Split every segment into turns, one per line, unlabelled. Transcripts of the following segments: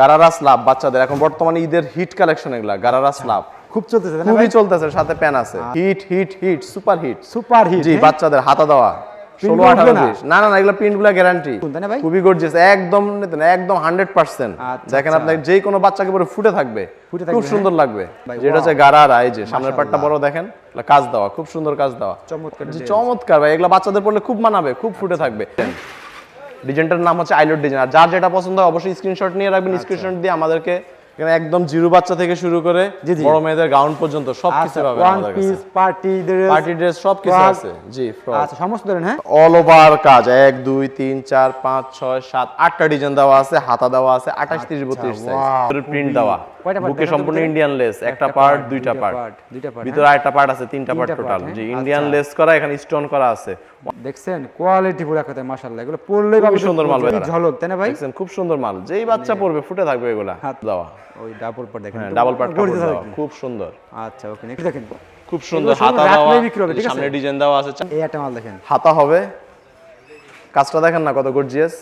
Gharara slab বাচ্চাদের। এখন বর্তমানে ঈদের হিট কালেকশন এগুলা গারারা স্লাব
খুব চলতেছে
খুবই চলতেছে সাথে প্যান আছে। Hit hit hit super hit
super hit
জি বাচ্চাদের হাতা দেওয়া ষোলো আঠারো
না?
না না না এগুলো প্রিন্টগুলা গ্যারান্টি
তাই না ভাই?
খুবই গর্জিয়াস একদম একদম হান্ড্রেড পার্সেন্ট
আচ্ছা,
দেখেন
আচ্ছা।
আপনার যে কোনো বাচ্চাকে পরে ফুটে থাকবে খুব সুন্দর লাগবে। যেটা হচ্ছে
wow.
গারারা এই যে সামনের পাটটা বড় দেখেন কাজ দেওয়া খুব সুন্দর কাজ দেওয়া।
চমৎকার
চমৎকার ভাই এগুলা বাচ্চাদের পড়লে খুব মানাবে খুব ফুটে থাকবে। ডিজাইনটার নাম হচ্ছে আইলোড ডিজাইন আর যার যেটা পছন্দ হয় অবশ্যই স্ক্রিনশট নিয়ে রাখবেন স্ক্রিনশট দিয়ে আমাদেরকে এখানে একদম জিরো বাচ্চা থেকে শুরু করে। বড় মেয়েদের গাউন পর্যন্ত সব কিছু
আচ্ছা ওয়ান
আমাদের
পিস
কাছে
পার্টি ড্রেস
পার্টি ড্রেস আছে। জি
আচ্ছা সমস্ত ধরেন হ্যাঁ?
অল ওভার কাজ। এক দুই তিন চার পাঁচ ছয় সাত আটটা ডিজাইন দেওয়া আছে হাতা দেওয়া আছে আঠাশ তিরিশ বত্রিশ
আচ্ছা, wow,
সাইজ প্রিন্ট দেওয়া বুকে সম্পূর্ণ ইন্ডিয়ান লেস একটা পার্ট দুইটা পার্ট ভিতরে আরেকটা পার্ট আছে তিনটা পার্ট টোটাল
হ্যাঁ?
ইন্ডিয়ান
আচ্ছা।
লেস করা এখানে স্টোন করা আছে।
দেখছেন? কোয়ালিটি পুরো মাশাআল্লাহ। এগুলো পাবে
সুন্দর মাল ভাই
ঝলক তাই না ভাই?
দেখছেন? খুব সুন্দর মাল। যেই বাচ্চা পড়বে ফুটে থাকবে এগুলা।
হাত
দেওয়া
ওই ডাবল পার দেখেন।
হ্যাঁ ডাবল পার্ট। খুব সুন্দর।
আচ্ছা ওকে নেক্সট দেখেন।
খুব সুন্দর। হাতা দেওয়া? সামনে ডিজাইন দেওয়া আছে।
এই একটা মাল দেখেন।
হাতা হবে। কাজটা দেখেন না কত গর্জিয়াস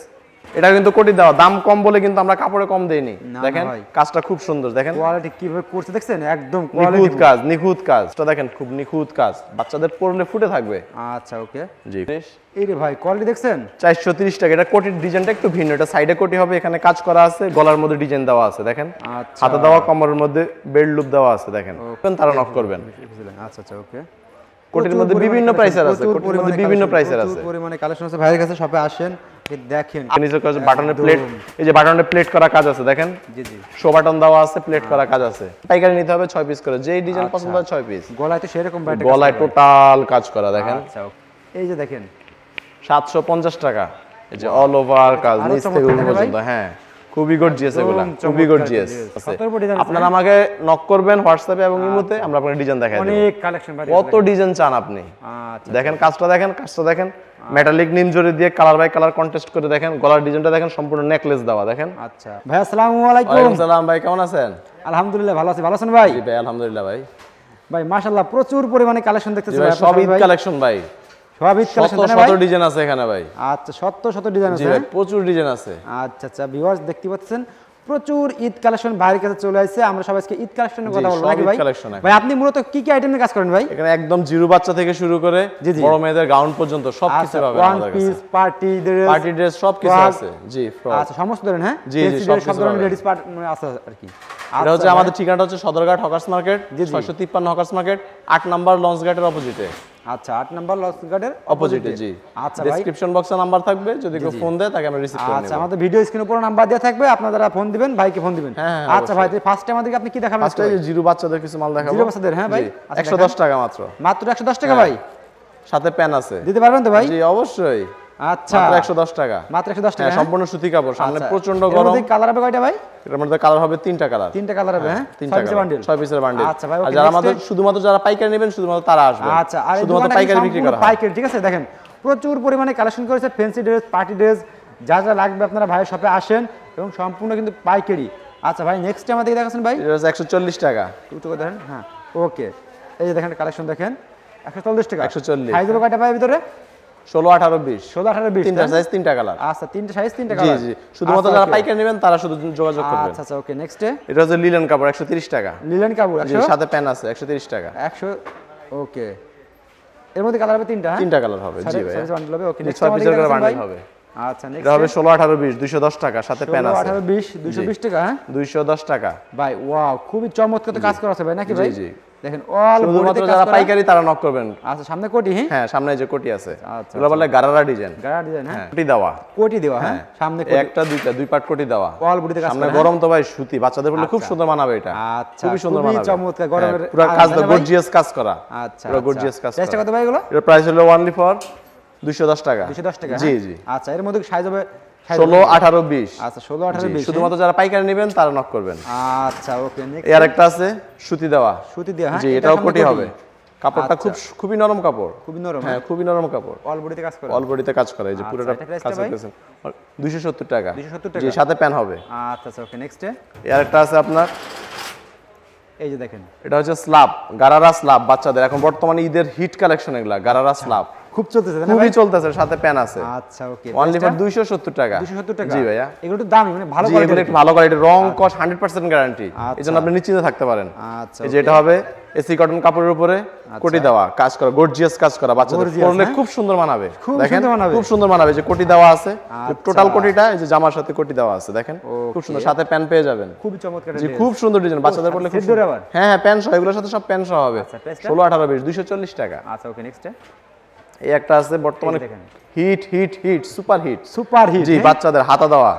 এটা কিন্তু কোটি দেওয়া? দাম কম বলে কিন্তু আমরা কাপড়ে কম দেইনি। দেখেন। কাজটা খুব সুন্দর দেখেন।
কোয়ালিটি কীভাবে করছে দেখছেন? একদম
নিখুঁত কাজ নিখুঁত কাজ। এটা দেখেন খুব নিখুঁত কাজ। বাচ্চাদের পরলে ফুটে থাকবে।
আচ্ছা ওকে।
জি।
এই রে ভাই কোয়ালিটি দেখছেন?
চারশো তিরিশ টাকা। এটা কোটির ডিজাইনটা একটু ভিন্ন। এটা সাইডে কোটি হবে এখানে কাজ করা আছে গলার মধ্যে ডিজাইন দেওয়া আছে দেখেন।
আচ্ছা।
হাতে দেওয়া কমরের মধ্যে বেল্ট লুপ দেওয়া আছে দেখেন। তারা নক করবেন।
আচ্ছা আচ্ছা ওকে।
কোটির মধ্যে বিভিন্ন প্রাইসের আছে কোটির মধ্যে বিভিন্ন প্রাইসের আছে।
পরিমাণে কালেকশন আছে। ভাইয়ের কাছে শপে আসেন। দেখেন
বাটনের প্লেট এই যে বাটনের প্লেট করা কাজ আছে দেখেন?
জি জি।
শো বাটন দেওয়া আছে প্লেট করা কাজ আছে। পাইকারি নিতে হবে ছয় পিস করে। যেই ডিজাইন
আচ্ছা।
পছন্দ হয় ছয় পিস
গলায় তো সেরকম ব্যাটে
গলায় টোটাল কাজ করা দেখেন?
আচ্ছা এই যে দেখেন।
সাতশো পঞ্চাশ টাকা। এই যে অল ওভার কাজ নিচ থেকে? পর্যন্ত হ্যাঁ। খুবই গর্জিয়াস এগুলা খুবই গর্জিয়াস? আপনারা আমাকে নক করবেন হোয়াটসঅ্যাপে এবং ইমোতে আমরা আপনাকে ডিজাইন দেখাই দেব।
অনেক কালেকশন
কত ডিজাইন চান আপনি?
আচ্ছা।
দেখেন কাজটা দেখেন কাজটা দেখেন। মেটালিক নিম জড়ি দিয়ে কালার বাই কালার কন্টেস্ট করে দেখেন গলার ডিজাইনটা দেখেন সম্পূর্ণ নেকলেস দেওয়া দেখেন।
আচ্ছা। ভাই আসসালামু আলাইকুম।
ওয়ালাইকুম সালাম ভাই কেমন আছেন?
আলহামদুলিল্লাহ ভালো আছি। ভালো আছেন ভাই?
জি ভাই আলহামদুলিল্লাহ ভাই।
ভাই মাশাআল্লাহ প্রচুর পরিমাণে কালেকশন
জি
দেখতেছি
ভাই সব ঈদ কালেকশন ভাই।
সব ঈদ কালেকশন
শত ডিজাইন আছে এখানে ভাই।
আচ্ছা শত শত ডিজাইন
জি
আছে
ভাই
হ্যাঁ?
প্রচুর ডিজাইন আছে।
আচ্ছা আচ্ছা ভিউয়ার্স দেখতে পাচ্ছেন প্রচুর ঈদ কালেকশন ভাইয়ের কাছে চলে আসছে। আমরা সবাই আজকে ঈদ কালেকশনের কথা বলব নাকি ভাই? ভাই আপনি মূলত কি কি আইটেমের কাজ করেন ভাই?
এখানে একদম জিরো বাচ্চা থেকে শুরু করে। বড় মেয়েদের গাউন পর্যন্ত সব কিছু পাবেন
one piece party dress
party dress সব কিছু আছে। জি
আচ্ছা সমস্ত ধরেন হ্যাঁ?
জি, জি, সব
ধরনের লেডিস পার্ট আছে আর কি।
এটা হচ্ছে
আচ্ছা,
আমাদের ঠিকানাটা হচ্ছে সদরঘাট হকার্স মার্কেট
জি, জি।
ছয়শো তিপ্পান্ন হকার্স মার্কেট আট নাম্বার লঞ্চ ঘাটের অপোজিটে
আচ্ছা আট নাম্বার লস গার্ডের
অপোজিটে জি।
আচ্ছা ভাই।
ডেসক্রিপশন বক্সে নাম্বার থাকবে যদি কেউ ফোন দেয় তাকে আমরা রিসিভ করে
আচ্ছা আমাদের ভিডিও স্ক্রিনের উপর নাম্বার দেওয়া থাকবে আপনারা ফোন দিবেন ভাইকে ফোন দিবেন।
হ্যাঁ, হ্যাঁ,
আচ্ছা ভাই ফার্স্ট টাইম আমাদেরকে আপনি কি দেখাবেন
ফার্স্টে যে জিরো বাচ্চাদের কিছু মাল দেখাবো।
জিরো বাচ্চাদের, হ্যাঁ ভাই? আচ্ছা,
একশো দশ টাকা মাত্র।
মাত্র একশো দশ টাকা ভাই?
সাথে প্যান আছে।
দিতে পারবেন তো ভাই?
জি অবশ্যই।
আচ্ছা।
মাত্র একশো দশ টাকা।
মাত্র একশো দশ টাকা
হ্যাঁ সম্পূর্ণ সুতি কাপড় সামনে
আচ্ছা।
প্রচণ্ড
এর
গরম।
মধ্যে কালার হবে কয়টা ভাই?
এটার মধ্যে কালার হবে তিনটা কালার
তিনটা কালার হবে হ্যাঁ
তিনটা কালার
বান্ডিল
পিসের বান্ডিল
আচ্ছা ভাই
আর যারা আমাদের শুধুমাত্র যারা পাইকারি নেবেন শুধুমাত্র তারা আসবে।
আচ্ছা আর
শুধুমাত্র পাইকারি বিক্রি করা
পাইকারি ঠিক আছে? দেখেন প্রচুর পরিমাণে কালেকশন করেছে ফ্যান্সি ড্রেস পার্টি ড্রেস যা যা লাগবে আপনারা ভাইয়ের শপে আসেন এবং সম্পূর্ণ কিন্তু পাইকারি। আচ্ছা ভাই নেক্সট টাইম আমাদের দেখাচ্ছেন ভাই?
এটা হচ্ছে একশো চল্লিশ টাকা।
একটু করে দেখেন হ্যাঁ ওকে এই যে দেখেন কালেকশন দেখেন একশো চল্লিশ টাকা।
140
সাইজ কয়টা পাই ভিতরে?
ষোলো আঠারো বিশ।
ষোলো আঠারো বিশ
তিনটা সাইজ তিনটা কালার
আচ্ছা তিনটা সাইজ তিনটা কালার
জি শুধুমাত্র যারা পাইকারি নেবেন তারা শুধু যোগাযোগ করবেন।
আচ্ছা আচ্ছা ওকে নেক্সটে
এটা হচ্ছে লিলেন কাপড় একশো তিরিশ টাকা।
লিলেন কাপড়
জি সাথে প্যান আছে একশো তিরিশ টাকা।
একশো ওকে এর মধ্যে কালার হবে তিনটা হ্যাঁ?
তিনটা কালার হবে জি ভাই
বান্ডেল হবে ওকে নেক্সট
পিসের
আমাদের
বান্ডেল হবে।
আচ্ছা নেক্সট
এটা হবে ষোলো আঠারো বিশ দুইশো দশ টাকা সাথে প্যান আছে।
আঠারো বিশ দুশো বিশ টাকা হ্যাঁ?
দুইশো দশ টাকা।
ভাই ওয়াও খুবই চমৎকার তো কাজ করা আছে ভাই নাকি ভাই?
জি।
দেখেন অল
শুধুমাত্র যারা পাইকারি তারা নক করবেন।
আচ্ছা সামনে কোটি হ্যাঁ?
হ্যাঁ সামনে যে কোটি আছে।
আচ্ছা,
এগুলো বলে গারারা ডিজাইন
গাড়া ডিজাইন হ্যাঁ?
হ্যাঁ কোটি দেওয়া।
কোটি দেওয়া হ্যাঁ? সামনে
এই একটা দুইটা দুই পাট কোটি দেওয়া।
অল বডিতে কাজ
সামনে গরম তো ভাই সুতি বাচ্চাদের বলে খুব সুন্দর মানাবে এটা।
আচ্ছা
খুবই সুন্দর মানাবে।
চমৎকার গরমের
হ্যাঁ, পুরো কাজ
ভাই?
গর্জিয়াস কাজ করা।
আচ্ছা
পুরো গর্জিয়াস কাজ করা।
কত ভাই এগুলো?
এর প্রাইস হলো ওনলি ফর দুইশো দশ টাকা।
দুশো দশ টাকা
জি
হ্যাঁ?
জি।
আচ্ছা এর মধ্যে সাইজ হবে
ষোলো আঠারো বিশ।
আচ্ছা ষোলো আঠারো বিশ
শুধুমাত্র যারা পাইকারি নেবেন তারা নক করবেন।
আচ্ছা ওকে নেক্সট
এর একটা আছে সুতি দেওয়া।
সুতি দেওয়া হ্যাঁ
জি এটাও কোটি হবে। কাপড়টা খুব খুবই নরম কাপড়।
খুবই নরম
হ্যাঁ খুবই নরম কাপড়।
অল বডিতে কাজ করে।
অল বডিতে কাজ করে এই যে
আচ্ছা,
পুরোটা কাজ
টা ভাই?
করতেছেন দুইশো সত্তর টাকা। জি সাথে প্যান হবে।
আচ্ছা আচ্ছা ওকে নেক্সটে
এর একটা আছে আপনার।
এই যে দেখেন।
এটা হচ্ছে স্লাব গারারা স্লাব বাচ্চাদের। এখন বর্তমানে ঈদের হিট কালেকশন এগুলা গারারা স্লাব।
খুব চলতেছে
খুবই চলতেছে সাথে প্যান আছে।
আচ্ছা ওকে।
অনলি ফর দুইশো সত্তর টাকা।
270 টাকা?
জি ভাইয়া।
এগুলো একটু দামি মানে ভালো
জি এগুলো একটু ভালো কোয়ালিটি রং কস হান্ড্রেড পার্সেন্ট গ্যারান্টি এই
আচ্ছা।
আপনি নিশ্চিন্তে থাকতে পারেন।
আচ্ছা
এই যে এটা হবে এসি কটন কাপড়ের উপরে কোটি দেওয়া কাজ করা গর্জিয়াস কাজ করা বাচ্চাদের। পরলে
হ্যাঁ?
খুব সুন্দর মানাবে। দেখেন? খুব সুন্দর মানাবে। যে কোটি দেওয়া আছে
আচ্ছা।
টোটাল কোটিটা এই যে জামার সাথে কোটি দেওয়া আছে দেখেন? খুব সুন্দর। সাথে প্যান পেয়ে যাবেন।
খুবই চমৎকার
জি খুব সুন্দর ডিজাইন বাচ্চাদের পরলে খুব সুন্দর। হ্যাঁ হ্যাঁ প্যান সহ এগুলোর সাথে সব প্যান সহ হবে।
আচ্ছা, price টা?
ষোলো আঠারো বিশ দুইশো চল্লিশ টাকা।
আচ্ছা ওকে নেক্সট
এই একটা আছে বর্তমানে hit hit hit super hit
super hit
জি বাচ্চাদের হাতা দেওয়া।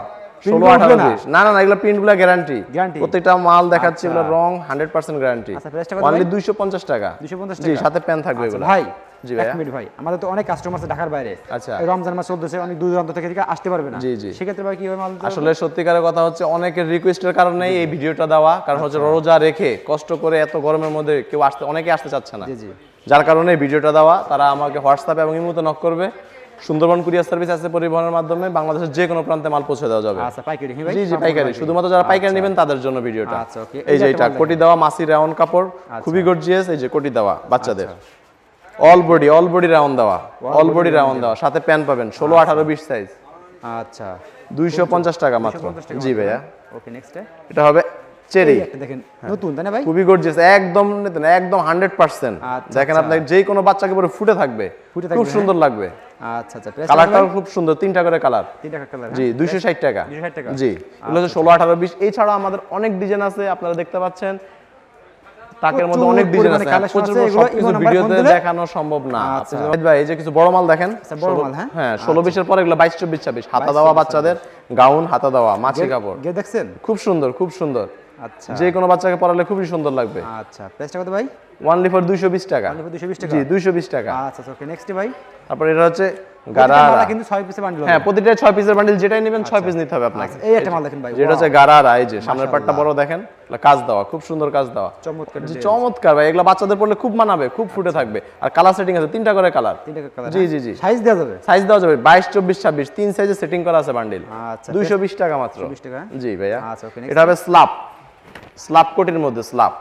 ষোলো আঠারো
উঠবে না?
না না না এগুলো প্রিন্টগুলো গ্যারান্টি প্রত্যেকটা মাল দেখাচ্ছি এগুলো রং হান্ড্রেড পার্সেন্ট গ্যারান্টি
আচ্ছা, price টা কত
অনলি দুইশো পঞ্চাশ টাকা।
250
জি সাথে প্যান থাকবে
আচ্ছা,
এগুলো।
ভাই
জি
এক মিনিট ভাই আমাদের তো অনেক কাস্টমার আছে ঢাকার বাইরে।
আচ্ছা।
রমজান মাস চলতেছে অনেক দূর দূরান্ত থেকে আসতে পারবে না।
জি, জি।
সেক্ষেত্রে ভাই কীভাবে মাল?
আসলে সত্যিকারের কথা হচ্ছে অনেকের রিকোয়েস্টের কারণে এই ভিডিওটা দেওয়া কারণ হচ্ছে রোজা রেখে কষ্ট করে এত গরমের মধ্যে কেউ আসতে অনেকে আসতে চাচ্ছে না।
জি জি।
যার কারণে ভিডিওটা দেওয়া তারা আমাকে হোয়াটসঅ্যাপ এবং ইমোতে নক করবে। সুন্দরবন কুরিয়ার সার্ভিস আছে পরিবহনের মাধ্যমে বাংলাদেশের যে কোনো প্রান্তে মাল পৌঁছে দেওয়া যাবে।
আচ্ছা পাইকারি হ্যাঁ ভাই?
জি জি পাইকারি। শুধুমাত্র যারা পাইকারি নেবেন তাদের জন্য ভিডিওটা।
আচ্ছা।
এই যে এটা কোটি দেওয়া মাসি রাউন্ড কাপড়
আচ্ছা।
খুবই গর্জিয়াস এই যে কোটি দেওয়া বাচ্চাদের। All body all body round দেওয়া। অল বডি রাউন্ড দেওয়া। সাথে প্যান পাবেন ষোলো আঠারো বিশ সাইজ
আচ্ছা।
দুইশো পঞ্চাশ টাকা মাত্র। জি ভাইয়া।
ওকে নেক্সট
এটা হবে চেরি।
দেখেন নতুন তাই না ভাই?
খুবই গর্জিয়াস একদম নিতেন, একদম হান্ড্রেড পার্সেন্ট
আচ্ছা,
দেখেন
আচ্ছা।
আপনার যে কোনো বাচ্চাকে পরে ফুটে থাকবে
ফুটে
খুব সুন্দর লাগবে।
আচ্ছা আচ্ছা
কালারটাও খুব সুন্দর তিনটা করে কালার
তিন কালার
জি দুইশো ষাট টাকা।
260 টাকা?
জি এগুলো হচ্ছে ষোলো আঠারো বিশ। এছাড়াও আমাদের অনেক ডিজাইন আছে আপনারা দেখতে পাচ্ছেন। তাকের মধ্যে অনেক ডিজাইন আছে প্রচুর সবকিছু ভিডিওতে দেখানো সম্ভব না
আচ্ছা।
ভাই এই যে কিছু বড় মাল দেখেন
বড় মাল, হ্যাঁ?
হ্যাঁ ষোলো বিশের পরে এগুলো বাইশ চব্বিশ ছাব্বিশ। হাতা দেওয়া বাচ্চাদের গাউন হাতা দেওয়া মাছি কাপড়।
গিয়ে দেখছেন?
খুব সুন্দর খুব সুন্দর।
আচ্ছা।
যে কোনো বাচ্চাকে পরালে খুবই সুন্দর লাগবে।
আচ্ছা প্রাইসটা কত ভাই?
ওয়ানলি ফর দুইশো বিশ টাকা।
দুশো বিশ টাকা?
জি দুইশো বিশ টাকা।
আচ্ছা ওকে নেক্সট ভাই?
তারপর এটা হচ্ছে গারারা।
কিন্তু ছয় পিসে বান্ডিল
হ্যাঁ প্রতিটা ছয় পিসের বান্ডিল যেটাই নেবেন ছয় পিস নিতে হবে আপনাকে।
এই একটা মাল দেখেন ভাই।
যেটা হচ্ছে গারারা এই যে সামনের পাটটা বড় দেখেন কাজ দেওয়া খুব সুন্দর কাজ দেওয়া।
চমৎকার
জি, চমৎকার ভাই এগুলো বাচ্চাদের পড়লে খুব মানাবে খুব ফুটে থাকবে। আর কালার সেটিং আছে তিনটা করে কালার
তিন টাকা কালার
জি জি জি।
সাইজ দেওয়া যাবে?
সাইজ দেওয়া যাবে বাইশ চব্বিশ ছাব্বিশ তিন সাইজে সেটিং করা আছে বান্ডিল
আচ্ছা
দুইশো বিশ টাকা মাত্র।
220 টাকা?
জি ভাইয়া।
আচ্ছা,
এটা হবে স্লাব স্লাব কোটির মধ্যে স্লাব।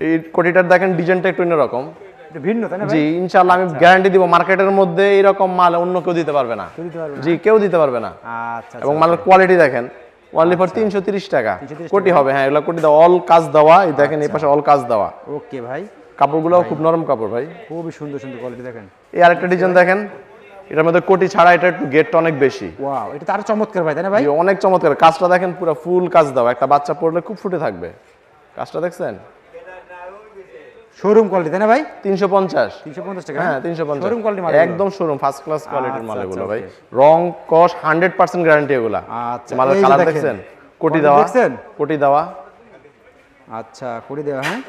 এই কোটিটার দেখেন ডিজাইনটা একটু অন্যরকম।
ভিন্ন তাই না
জি ইনশাল্লাহ আমি গ্যারান্টি দিব মার্কেটের মধ্যে এইরকম মাল অন্য কেউ দিতে পারবে না।
কেউ দিতে পারবে না?
জি কেউ দিতে পারবে না।
আচ্ছা
এবং মালের কোয়ালিটি দেখেন ওনলি ফর তিনশো তিরিশ টাকা। কোটি হবে হ্যাঁ এগুলো কোটি অল কাজ দেওয়া এই দেখেন এই পাশে অল কাজ দেওয়া।
ওকে ভাই।
খুব নরম কাপড় ভাই।
খুবই সুন্দর সুন্দর কোয়ালিটি দেখেন।
এই আরেকটা ডিজাইন দেখেন। এটার মধ্যে কোটি ছাড়া এটা একটু গেটটা অনেক বেশি।
ওয়াও এটা তো আরও চমৎকার ভাই তাই না ভাই?
অনেক চমৎকার। কাজটা দেখেন পুরো ফুল কাজ দাও। একটা বাচ্চা পড়লে খুব ফুটে থাকবে। কাজটা দেখছেন?
শোরুম কোয়ালিটি তাই না ভাই?
তিনশো পঞ্চাশ।
তিনশো পঞ্চাশ টাকা
হ্যাঁ তিনশো পঞ্চাশ।
শোরুম কোয়ালিটি মাল
একদম শোরুম ফার্স্ট ক্লাস কোয়ালিটির মাল এগুলো ভাই। রং কস হান্ড্রেড পার্সেন্ট গ্যারান্টি এগুলা।
আচ্ছা,
মালের কালার দেখছেন? কোটি দেওয়া।
দেখছেন?
কোটি দেওয়া।
আচ্ছা করে দেওয়া হ্যাঁ?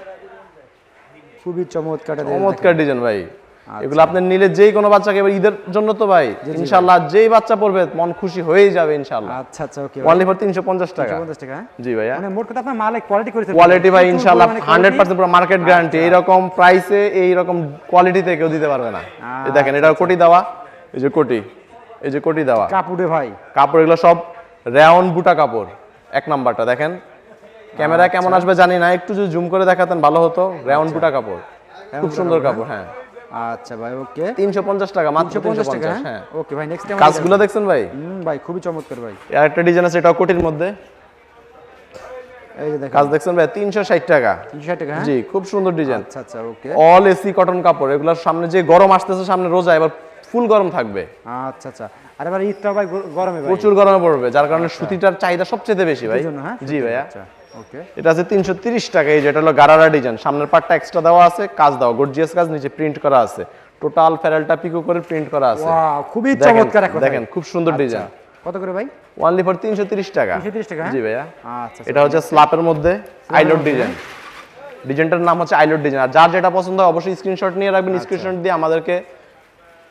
খুবই চমৎকার
চমৎকার ডিজাইন ভাই। এগুলো আপনি নিলে যেই কোনো বাচ্চাকে এবার ঈদের জন্য তো ভাই ইনশাল্লাহ যেই বাচ্চা পড়বে মন খুশি হয়েই যাবে ইনশাল্লাহ।
আচ্ছা আচ্ছা ওকে
ওনলি ফর তিনশো পঞ্চাশ টাকা।
পঞ্চাশ টাকা হ্যাঁ?
জি ভাইয়া।
মানে মোট কথা আপনার মালে কোয়ালিটি করেছে
কোয়ালিটি ভাই হান্ড্রেড
quality।
পার্সেন্ট পুরো মার্কেট গ্যারান্টি এইরকম প্রাইসে এইরকম কোয়ালিটিতে কেউ দিতে পারবে না। এই দেখেন এটা কোটি দেওয়া। এই যে কোটি এই যে কোটি দেওয়া।
কাপুরে ভাই।
কাপড় এগুলো সব রেয়ন বুটা কাপড়। এক নাম্বারটা দেখেন। ক্যামেরা
আচ্ছা।
কেমন আসবে জানি না একটু যদি জুম করে দেখাতেন ভালো হতো। রেয়ন বুটা কাপড়। খুব সুন্দর কাপড় হ্যাঁ।
আচ্ছা ভাই ওকে।
তিনশো পঞ্চাশ টাকা মাত্র
তিনশো পঞ্চাশ টাকা
হ্যাঁ?
হ্যাঁ। ওকে ভাই নেক্সট
কাজগুলো দেখছেন ভাই?
হুম ভাই খুবই চমৎকার ভাই।
আর একটা ডিজাইন আছে এটাও কোটির মধ্যে।
এই যে দেখেন।
কাজ দেখছেন ভাই তিনশো ষাট টাকা।
তিনশো ষাট টাকা হ্যাঁ?
জি খুব সুন্দর ডিজাইন
আচ্ছা আচ্ছা ওকে।
অল এসি কটন কাপড় এগুলোর সামনে যে গরম আসতেছে সামনে রোজা এবার ফুল গরম থাকবে।
আচ্ছা আচ্ছা। আর এবার ঈদটা ভাই গরমে ভাই।
প্রচুর গরমে পড়বে যার কারণে সুতিটার চাহিদা সবচেয়ে বেশি ভাই।
হ্যাঁ?
জি ভাইয়া।
আচ্ছা।
এটা আছে তিনশো তিরিশ টাকা এই যেটা হলো গারারা ডিজাইন। সামনের পার্টটা এক্সট্রা দেওয়া আছে কাজ দেওয়া গর্জিয়াস কাজ নিচে প্রিন্ট করা আছে। টোটাল ফেরালটা পিকো করে প্রিন্ট করা আছে।
খুবই চমৎকার
দেখেন খুব সুন্দর ডিজাইন।
কত করে ভাই?
ওনলি ফর টাকা।
330 টাকা, হ্যাঁ?
জি ভাইয়া।
আচ্ছা
এটা হচ্ছে স্ল্যাপের মধ্যে আইলোড ডিজাইন। ডিজাইনটার নাম হচ্ছে আইলোড ডিজাইন। আর যার যেটা পছন্দ হয় অবশ্যই স্ক্রিনশট নিয়ে রাখবেন স্ক্রিনশট দিয়ে আমাদেরকে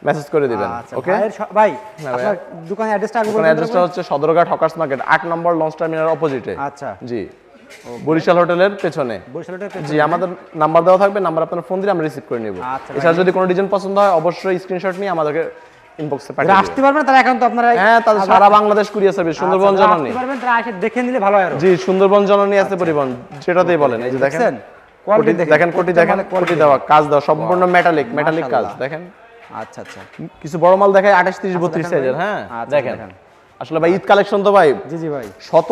মেসেজ করে দিবেন
আচ্ছা
ওকে?
ভাই
ভাইয়া।
আপনার দোকানের অ্যাড্রেসটা আগে তো
অ্যাড্রেসটা হচ্ছে সদরঘাট হকার্স মার্কেট আট নম্বর লঞ্চ টার্মিনাল অপোজিটে
আচ্ছা।
জি। বরিশাল হোটেলের পেছনে। জি আমাদের নাম্বার দেওয়া থাকবে নাম্বার আপনার ফোন দিলে আমরা রিসিভ করে নিব।
আচ্ছা,
এছাড়া যদি কোনো ডিজাইন পছন্দ হয় অবশ্যই স্ক্রিনশট নিয়ে আমাদেরকে ইনবক্সে পাঠিয়ে
আসতে পারবেন তারা এখন তো আপনারা
হ্যাঁ তাদের সারা বাংলাদেশ কুরিয়ার সার্ভিস সুন্দরবন
আচ্ছা,
জননী।
আসতে পারবেন তারা এসে দেখে নিলে ভালো হয়
জি সুন্দরবন জননী আছে পরিবহন সেটাতেই বলেন। এই যে দেখেন। কোটি দেখেন কোটি দেখেন কোটি দেওয়া কাজ দেওয়া সম্পূর্ণ মেটালিক মেটালিক কাজ দেখেন।
আচ্ছা আচ্ছা।
কিছু বড় মাল দেখায় আঠাশ তিরিশ
আচ্ছা,
বত্রিশ সাইজের হ্যাঁ
আচ্ছা,
দেখান। আসলে ভাই ঈদ কালেকশন তো ভাই
জি জি ভাই।
শত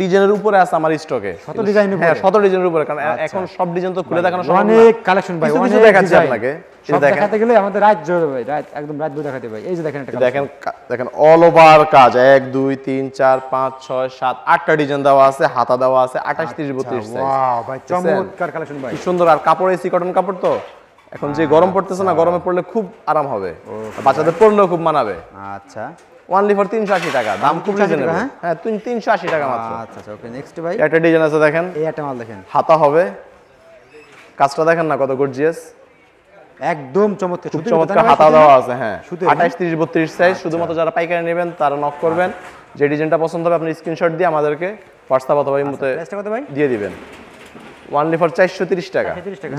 ডিজাইনের উপরে আছে আমার স্টকে
শত ডিজাইনের উপরে।
হ্যাঁ শত ডিজাইনের উপরে কারণ
আচ্ছা।
এখন সব ডিজাইন তো খুলে দেখানো সম্ভব না।
অনেক কালেকশন ভাই
কিছু দেখাচ্ছি। আপনাকে।
দেখাতে গেলে আমাদের রাত জোর ভাই রাত একদম রাত ভোর দেখাতে ভাই। এই যে দেখেন একটা
দেখেন দেখেন অল ওভার কাজ। এক দুই তিন চার পাঁচ ছয় সাত আটটা ডিজাইন দেওয়া আছে হাতা দেওয়া আছে আঠাশ তিরিশ বত্রিশ সাইজ
ওয়াও ভাই চমৎকার কালেকশন ভাই।
কি সুন্দর আর কাপড় এসি কটন কাপড় তো? এখন যে গরম পড়তেছে না গরমে পড়লে খুব আরাম হবে। বাচ্চাদের পড়লেও খুব মানাবে।
আচ্ছা।
ওয়ানলি ফর তিনশো আশি টাকা। দাম খুব
380
রিজনেবল
হ্যাঁ?
হ্যাঁ তিন তিনশো আশি টাকা মাত্র।
আচ্ছা আচ্ছা ওকে নেক্সট ভাই।
একটা ডিজাইন আছে দেখেন।
এই একটা মাল দেখেন।
হাতা হবে। কাজটা দেখেন না কত গর্জিয়াস
একদম চমৎকার।
খুব চমৎকার হাতা দেওয়া আছে হ্যাঁ।
সুতির,
আঠাশ তিরিশ বত্রিশ সাইজ শুধুমাত্র যারা পাইকারি নেবেন তারা নক করবেন। যে ডিজাইনটা পছন্দ হবে আপনি স্ক্রিনশট দিয়ে আমাদেরকে হোয়াটসঅ্যাপ অথবা ইমোতে
ভাই?
দিয়ে দিবেন। ওয়ানলি ফর চারশো তিরিশ টাকা।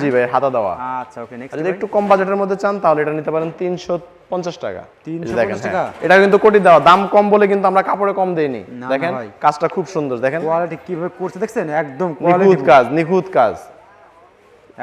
জি ভাই হাতা দেওয়া।
আচ্ছা ওকে
যদি একটু কম বাজেটের মধ্যে চান তাহলে এটা নিতে পারেন তিনশো পঞ্চাশ টাকা। এই যে
350
দেখেন হ্যাঁ। এটা কিন্তু কোটি দেওয়া। দাম কম বলে কিন্তু আমরা কাপড়ে কম দেইনি। দেখেন। কাজটা খুব সুন্দর দেখেন।
কোয়ালিটি কীভাবে করছে দেখছেন? একদম
নিখুঁত কাজ নিখুঁত কাজ।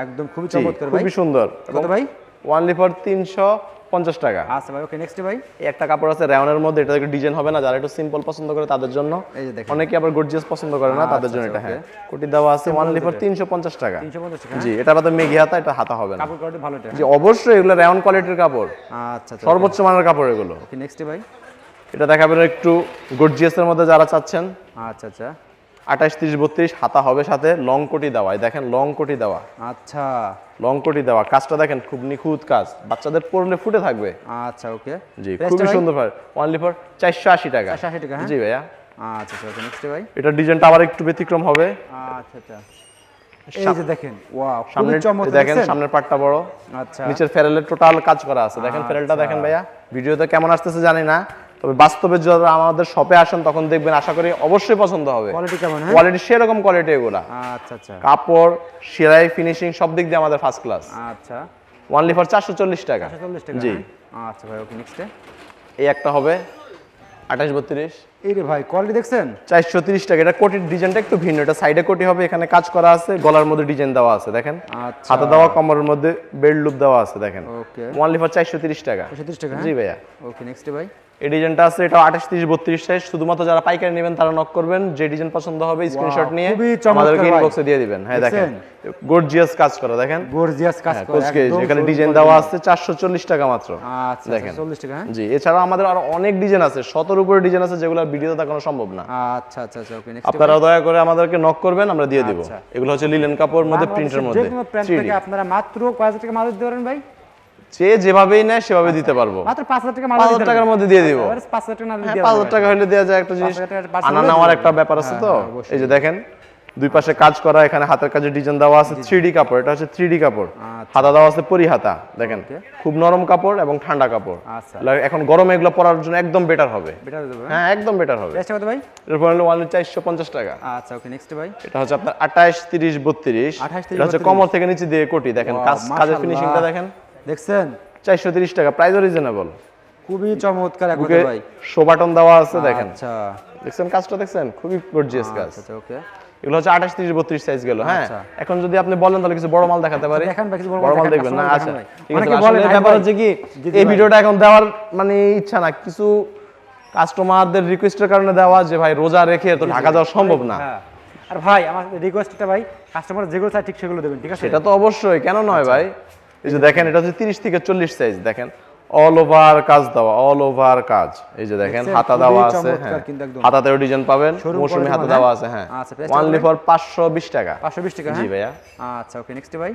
একদম খুবই চমৎকার
খুবই সুন্দর।
ভাই?
ওয়ানলি ফর তিনশো পঞ্চাশ টাকা।
আচ্ছা ভাই ওকে নেক্সট ভাই?
একটা কাপড় আছে রেওনের মধ্যে এটা একটু ডিজাইন হবে না যারা একটু সিম্পল পছন্দ করে তাদের জন্য।
এই যে দেখেন।
অনেকে আবার গর্জিয়াস পছন্দ করে না তাদের জন্য এটা
আচ্ছা,
হ্যাঁ কোটি দেওয়া আছে ওয়ানলি ফর তিনশো পঞ্চাশ টাকা।
350 টাকা
জি এটা বাদে মেঘি হাতা এটা হাতা হবে না।
কাপড় কোয়ালিটি ভালো এটা
জি অবশ্যই এগুলো রেওন কোয়ালিটির কাপড়।
আচ্ছা আচ্ছা
সর্বোচ্চ মানের কাপড় এগুলো।
ওকে নেক্সট ভাই?
এটা দেখাবেন একটু গর্জিয়াসের মধ্যে যারা চাচ্ছেন।
আচ্ছা আচ্ছা।
আঠাশ তিরিশ বত্রিশ হাতা হবে সাথে লং কোটি দেওয়া। দেখেন লং কোটি দেওয়া।
আচ্ছা।
লং কোটি দেওয়া। কাজটা দেখেন খুব নিখুঁত কাজ। বাচ্চাদের পরলে ফুটে থাকবে।
আচ্ছা ওকে।
জি খুবই সুন্দর ভাই। ওয়ানলি ফর চারশো আশি টাকা।
480 টাকা, হ্যাঁ?
জি ভাইয়া।
আচ্ছা আচ্ছা নেক্সট ভাই?
এটার ডিজাইনটা আবার একটু ব্যতিক্রম হবে।
আচ্ছা আচ্ছা। এই যে দেখেন ওয়াও
সামনের দেখেন
দেখেন
সামনের পাটটা বড়।
আচ্ছা।
নিচের ফেরেলের টোটাল কাজ করা আছে। দেখেন ফেরেলটা দেখেন ভাইয়া। ভিডিওতে কেমন আসতেছে জানি না। তবে বাস্তবে যারা আমাদের শপে আসেন তখন দেখবেন আশা করি অবশ্যই পছন্দ হবে।
কোয়ালিটি কেমন হ্যাঁ?
কোয়ালিটি সেরকম কোয়ালিটি এগুলা।
আচ্ছা আচ্ছা।
কাপড় সেলাই ফিনিশিং সব দিক দিয়ে আমাদের ফার্স্ট ক্লাস
আচ্ছা।
ওয়ানলি ফর চারশো চল্লিশ টাকা।
440 টাকা
জি।
হ্যাঁ? আচ্ছা ভাই ওকে নেক্সট
এই একটা হবে আঠাশ বত্রিশ।
এই রে ভাই কোয়ালিটি দেখছেন?
চারশো তিরিশ টাকা। এটা কোটির ডিজাইনটা একটু ভিন্ন। এটা সাইডে কোটি হবে এখানে কাজ করা আছে গলার মধ্যে ডিজাইন দেওয়া আছে দেখেন।
আচ্ছা।
হাতে দেওয়া কমরের মধ্যে বেল্ট লুপ দেওয়া আছে দেখেন।
ওকে
ওয়ানলি ফর চারশো তিরিশ টাকা।
430 টাকা
জি
হ্যাঁ?
ভাইয়া
ওকে নেক্সট ভাই?
এই ডিজাইনটা আছে এটা আঠাশ তিরিশ বত্রিশ সাইজ শুধুমাত্র যারা পাইকারি নেবেন তারা নক করবেন। যে ডিজাইন পছন্দ হবে স্ক্রিনশট নিয়ে আমাদেরকে ইনবক্সে দিয়ে দিবেন। হ্যাঁ দেখেন। গর্জিয়াস কাজ করা দেখেন?
গর্জিয়াস কাজ
হ্যাঁ,
করা
এখানে ডিজাইন। দেওয়া আছে চারশো চল্লিশ টাকা মাত্র।
আচ্ছা
দেখেন।
40 টাকা হ্যাঁ?
জি এছাড়াও আমাদের আরও অনেক ডিজাইন আছে। শতর উপরে ডিজাইন আছে যেগুলো ভিডিওতে দেখানো সম্ভব না।
আচ্ছা আচ্ছা আচ্ছা ওকে নেক্সট
আপনারা দয়া করে আমাদেরকে নক করবেন আমরা দিয়ে দিব।
আচ্ছা।
এগুলো হচ্ছে লিলেন কাপড় মধ্যে প্রিন্টের মধ্যে।
যে কোনো প্যান্ট থেকে আপনারা মাত্র কয় হাজার টাকা মাল দিতে পারেন ভাই?
যে যেভাবেই নেয় সেভাবে দিতে পারব।
মাত্র পাঁচ হাজার টাকা মাল
টাকার মধ্যে দিয়ে দিব।
টাকা না
হ্যাঁ
দিয়ে
টাকা হলে দেওয়া যায় একটা জিনিস।
5,000
আনা নেওয়ার একটা ব্যাপার আছে
হ্যাঁ,
তো?
হ্যাঁ,
এই যে দেখেন দুই পাশে কাজ করা এখানে হাতের কাজে ডিজাইন দেওয়া আছে কাপড় এটা হচ্ছে কাপড়।
আচ্ছা।
হাতা দেওয়া আছে পরি হাতা দেখেন খুব নরম কাপড় এবং ঠান্ডা কাপড়।
আচ্ছা।
এখন গরমে এগুলো পরার জন্য একদম বেটার হবে। হ্যাঁ একদম বেটার হবে।
প্রাইসটা ভাই?
এরপর হলো ওয়ান চারশো পঞ্চাশ টাকা।
আচ্ছা ওকে নেক্সট ভাই।
এটা হচ্ছে আপনার আঠাশ তিরিশ বত্রিশ।
28,
এটা হচ্ছে
32
কমর থেকে নিচে দিয়ে কোটি দেখেন কাজ কাজের। ফিনিশিংটা দেখেন।
দেখছেন?
চারশো তিরিশ টাকা। প্রাইসও রিজনেবল
খুবই চমৎকার এক ভাই।
শোবাটন দেওয়া আছে দেখেন।
আচ্ছা।
দেখছেন কাজটা দেখছেন? খুবই গর্জিয়াস কাজ।
আচ্ছা ওকে
এগুলো হচ্ছে আঠাশ তিরিশ বত্রিশ সাইজ গেল হ্যাঁ?
আচ্ছা।
এখন যদি আপনি বলেন তাহলে কিছু বড় মাল দেখাতে পারি।
ভাই, বড় মাল
দেখবেন না? আচ্ছা ব্যাপার হচ্ছে কি এই ভিডিওটা এখন দেওয়ার মানে ইচ্ছা না। কিছু কাস্টমারদের রিকোয়েস্টের কারণে দেওয়া যে ভাই রোজা রেখে তো ঢাকা যাওয়া সম্ভব না।
হ্যাঁ। আর ভাই আমার রিকোয়েস্টটা ভাই কাস্টমার যেগুলো চাই ঠিক সেগুলো দেবেন ঠিক আছে?
সেটা তো অবশ্যই কেন নয়
আচ্ছা।
ভাই? এই যে দেখেন এটা হচ্ছে তিরিশ থেকে চল্লিশ সাইজ দেখেন। অল ওভার কাজ দেওয়া অল ওভার কাজ। এই যে দেখেন হাতা দেওয়া আছে হ্যাঁ। হাতাতেও ডিজাইন পাবেন মৌসুমি হাতে
মাল,
দেওয়া? আছে হ্যাঁ।
আচ্ছা, price
ওয়ানলি ফর পাঁচশো বিশ টাকা।
পাঁচশো বিশ টাকা
জি
হ্যাঁ?
ভাইয়া।
আচ্ছা ওকে নেক্সট ভাই।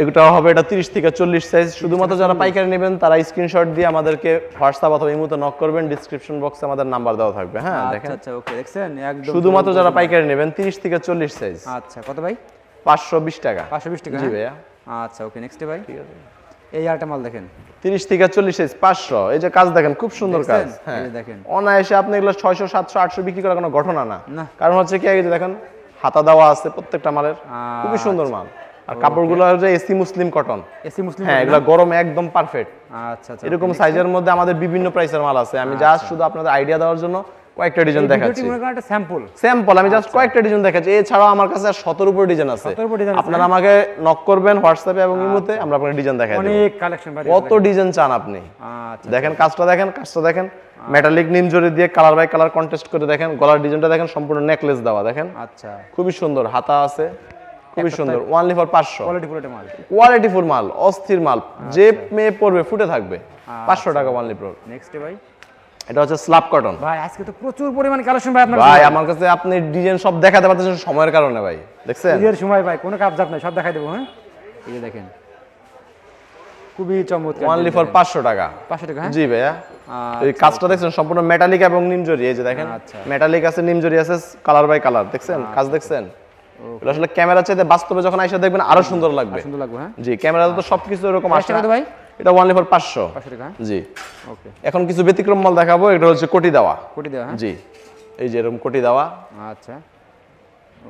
এগুলো হবে এটা তিরিশ থেকে চল্লিশ সাইজ শুধুমাত্র যারা পাইকারি নেবেন তারা স্ক্রিনশট দিয়ে আমাদেরকে হোয়াটসঅ্যাপ অথবা ইমোতে নক করবেন ডিসক্রিপশন বক্সে আমাদের নাম্বার দেওয়া থাকবে হ্যাঁ দেখেন।
আচ্ছা আচ্ছা ওকে দেখছেন? একদম
শুধুমাত্র যারা পাইকারি নেবেন তিরিশ থেকে চল্লিশ সাইজ
আচ্ছা কত ভাই?
পাঁচশো বিশ টাকা।
পাঁচশো বিশ টাকা
জি
হ্যাঁ?
ভাইয়া।
আচ্ছা ওকে নেক্সট ভাই?
ঠিক আছে।
এই আরেকটা মাল দেখেন।
তিরিশ থেকে চল্লিশ সাইজ পাঁচশো। এই যে কাজ দেখেন খুব সুন্দর কাজ। হ্যাঁ।
যে দেখেন।
অনায়াসে আপনি এগুলো ছয়শো সাতশো আটশো বিক্রি করার কোনো ঘটনা না।
না।
কারণ হচ্ছে কি এই যে দেখেন হাতা দেওয়া আছে প্রত্যেকটা মালের। খুবই সুন্দর মাল। আর কাপড়গুলো হচ্ছে AC muslin cotton.
AC muslin
হ্যাঁ এগুলো গরমে একদম পারফেক্ট
আচ্ছা আচ্ছা
এরকম সাইজের মধ্যে আমাদের বিভিন্ন প্রাইসের মাল আছে। আমি জাস্ট শুধু আপনাদের আইডিয়া দেওয়ার জন্য কয়েকটা ডিজাইন দেখাচ্ছি।
মনে করেন একটা স্যাম্পল
স্যাম্পল আমি জাস্ট কয়েকটা ডিজাইন দেখাচ্ছি। এছাড়াও আমার কাছে সতের উপর ডিজাইন আছে।
17 উপর আছে,
আপনারা আমাকে নক করবেন হোয়াটসঅ্যাপে এবং ইমোতে আমরা আপনাকে ডিজাইন দেখাই দেবো।
অনেক কালেকশন ভাই
কত ডিজাইন চান আপনি?
আচ্ছা।
দেখেন কাজটা দেখেন কাজটা দেখেন। মেটালিক নিম জড়ি দিয়ে কালার বাই কালার কন্টেস্ট করে দেখেন। গলার ডিজাইনটা দেখেন সম্পূর্ণ নেকলেস দেওয়া দেখেন।
আচ্ছা।
খুবই সুন্দর হাতা আছে। খুবই সুন্দর। ওয়ানলি ফর পাঁচশো
কোয়ালিটি পুরোটা মাল।
কোয়ালিটি ফুল মাল অস্থির মাল। যে
আচ্ছা।
মেয়ে পড়বে ফুটে থাকবে। পাঁচশো টাকা ওয়ানলি
নেক্সট ভাই।
এটা হচ্ছে স্ল্যাব কটন
ভাই আজকে তো প্রচুর পরিমাণ কালেকশন ভাই আপনার
ভাই আমার কাছে আপনি ডিজাইন সব দেখাতে পারতেছেন সময়ের কারণে ভাই দেখছেন?
ঈদের সময় ভাই কোনো জাপ নাই সব দেখাই দেবো হ্যাঁ? এই যে দেখেন। খুবই চমৎকার
ওয়ানলি ফর পাঁচশো টাকা।
পাঁচশো টাকা হ্যাঁ?
জি ভাইয়া। এই কাজটা দেখছেন সম্পূর্ণ মেটালিক এবং নিমজরি এই যে দেখেন।
আচ্ছা।
মেটালিক আছে নিমজরি আছে কালার বাই কালার দেখছেন? কাজ দেখছেন? আসলে ক্যামেরা চাইতে বাস্তবে যখন আইসা দেখবেন আরও সুন্দর লাগবে।
সুন্দর লাগবে হ্যাঁ?
জি ক্যামেরাতে তো সবকিছু এরকম আসে
ভাই
এটা ওয়ানলি ফর পাঁচশো।
হ্যাঁ?
জি।
ওকে
এখন কিছু ব্যতিক্রম মাল দেখাবো এটা হচ্ছে কোটি দেওয়া।
কোটি দেওয়া হ্যাঁ?
জি। এই যে এরকম কোটি দেওয়া।
আচ্ছা।